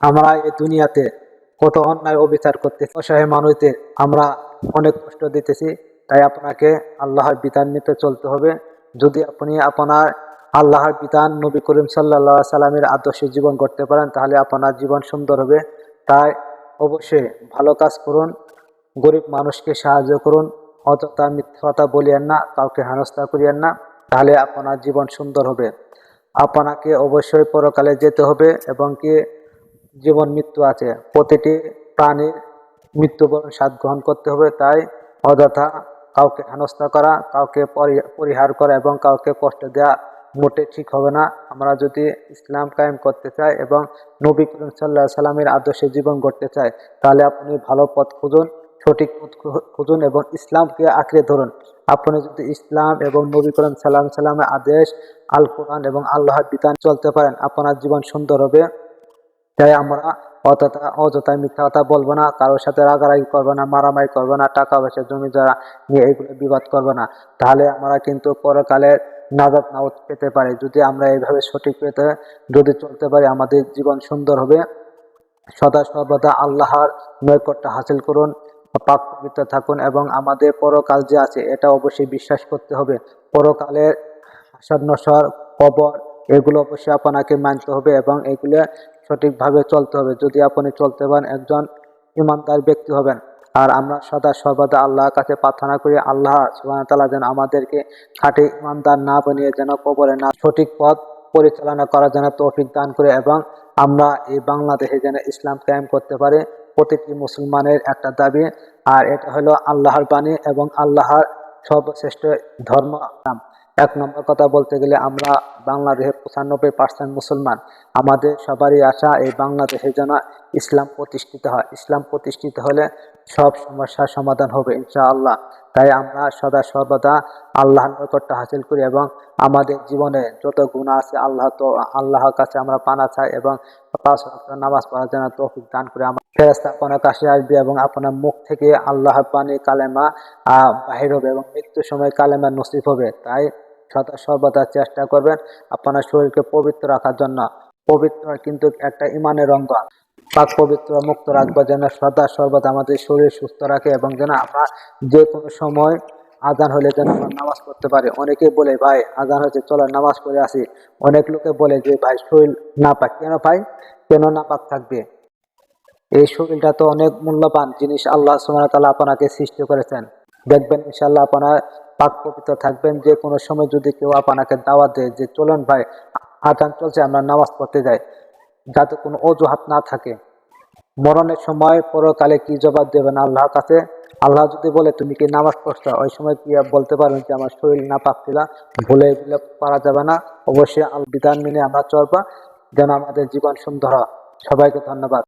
আমরা এই দুনিয়াতে কত অন্যায় অবিচার করতেছি, অসহায় মানুষদের আমরা অনেক কষ্ট দিতেছি, তাই আপনাকে আল্লাহর বিধান নিতে চলতে হবে। যদি আপনি আপনার আল্লাহর বিধান নবী করিম সাল্লাহ সাল্লামের আদর্শে জীবন করতে পারেন, তাহলে আপনার জীবন সুন্দর হবে। তাই অবশ্যই ভালো কাজ করুন, গরিব মানুষকে সাহায্য করুন, অযথা মিথ্যা কথা বলিয়েন না, কাউকে হেনস্থা করিয়েন না, তাহলে আপনার জীবন সুন্দর হবে। আপনাকে অবশ্যই পরকালে যেতে হবে, এবং কি জীবন মৃত্যু আছে। প্রতিটি প্রাণীর মৃত্যুবরণ স্বাদ গ্রহণ করতে হবে, তাই অযথা কাউকে হেনস্থা করা, কাউকে পরি- পরিহার করা এবং কাউকে কষ্ট দেওয়া মোটে ঠিক হবে না। আমরা যদি ইসলাম কায়েম করতে চাই এবং নবী করিম সাল্লাহ সাল্লামের আদর্শে জীবন গড়তে চাই, তাহলে আপনি ভালো পথ খুঁজুন, সঠিক পথ খুঁজুন এবং ইসলামকে আঁকড়ে ধরুন। আপনি যদি ইসলাম এবং নবী করিম সাল্লাম সাল্লামের আদেশ আল কোরআন এবং আল্লাহর বিধান চলতে পারেন, আপনার জীবন সুন্দর হবে। তাই আমরা অযথা অযথা মিথ্যা কথা বলব না, কারোর সাথে রাগারাগি করব না, মারামারি করব না, টাকা পয়সা, জমি যারা নিয়ে এগুলো বিবাদ করব না। তাহলে আমরা কিন্তু পরকালে নাজাত নাও পেতে পারি। যদি আমরা এইভাবে সঠিক পেতে যদি চলতে পারি, আমাদের জীবন সুন্দর হবে। সদা সর্বদা আল্লাহর নৈকট্য হাসিল করুন, পাক পবিত্র থাকুন এবং আমাদের পরকাল যে আছে, এটা অবশ্যই বিশ্বাস করতে হবে। পরকালের হাসর কবর, এগুলো অবশ্যই আপনাকে মানতে হবে এবং এগুলো সঠিকভাবে চলতে হবে। যদি আপনি চলতে পারেন, একজন ইমানদার ব্যক্তি হবেন। আর আমরা সদা সর্বদা আল্লাহর কাছে প্রার্থনা করি, আল্লাহ সুবাহ তালা যেন আমাদেরকে খাঁটি ইমানদার না বানিয়ে যেন কবরে না, সঠিক পথ পরিচালনা করার জন্য তৌফিক দান করে এবং আমরা এই বাংলাদেশে যেন ইসলাম কায়েম করতে পারি, প্রতিটি মুসলমানের একটা দাবি। আর এটা হলো আল্লাহর বাণী এবং আল্লাহর সর্বশ্রেষ্ঠ ধর্ম। এক নম্বর কথা বলতে গেলে আমরা বাংলাদেশের পঁচানব্বই পার্সেন্ট মুসলমান। আমাদের সবারই আশা এই বাংলাদেশে যেন ইসলাম প্রতিষ্ঠিত হয়। ইসলাম প্রতিষ্ঠিত হলে সব সমস্যার সমাধান হবে ইনশাআল্লাহ। তাই আমরা সদা সর্বদা আল্লাহর নৈকট্য হাসিল করি এবং আমাদের জীবনে যত গুণা আছে আল্লাহ তো, আল্লাহর কাছে আমরা পানা চাই এবং পাঁচ নামাজ পড়ার জন্য তৌফিক দান করে। আমার ফেরেস্তা আপনার কাছে আসবে এবং আপনার মুখ থেকে আল্লাহর পানি কালেমা বাহির হবে এবং মৃত্যুর সময় কালেমা নসিব হবে। তাই সদা সর্বদা চেষ্টা করবেন আপনার শরীরকে পবিত্র রাখার জন্য। পবিত্র কিন্তু একটা ইমানের অঙ্গ। পাক পবিত্র, মুক্ত রাখব যেন সদা সর্বদা আমাদের শরীর সুস্থ রাখে এবং যেন আমরা যে কোনো সময় আজান হলে যেন নামাজ পড়তে পারি। অনেকে বলে, ভাই, আজান হয়েছে, চলো নামাজ পড়ে আসি। অনেক লোকে বলে যে, ভাই, শরীর না পাক, কেন ভাই? কেন না পাক থাকবে? এই শরীরটা তো অনেক মূল্যবান জিনিস আল্লাহ ওয়া তাআলা আপনাকে সৃষ্টি করেছেন। দেখবেন ইনশাআল্লাহ আপনার পাক পবিত্র থাকবেন। যে কোনো সময় যদি কেউ আপনাকে দাওয়াত দেয় যে, চলুন ভাই, আজান চলছে, আমরা নামাজ পড়তে যাই। যাতে কোনো অজুহাত না থাকে। মরণের সময় পরকালে কি জবাব দেবেন আল্লাহর কাছে? আল্লাহ যদি বলে, তুমি কি নামাজ পড়ছো? ওই সময় কি বলতে পারেন যে, আমার শরীর না পাচ্ছিল ভুলে দিলে পারা যাবে না। অবশ্যই আল বিধান মেনে আমরা চলবা। যেন আমাদের জীবন সুন্দর সবাইকে ধন্যবাদ।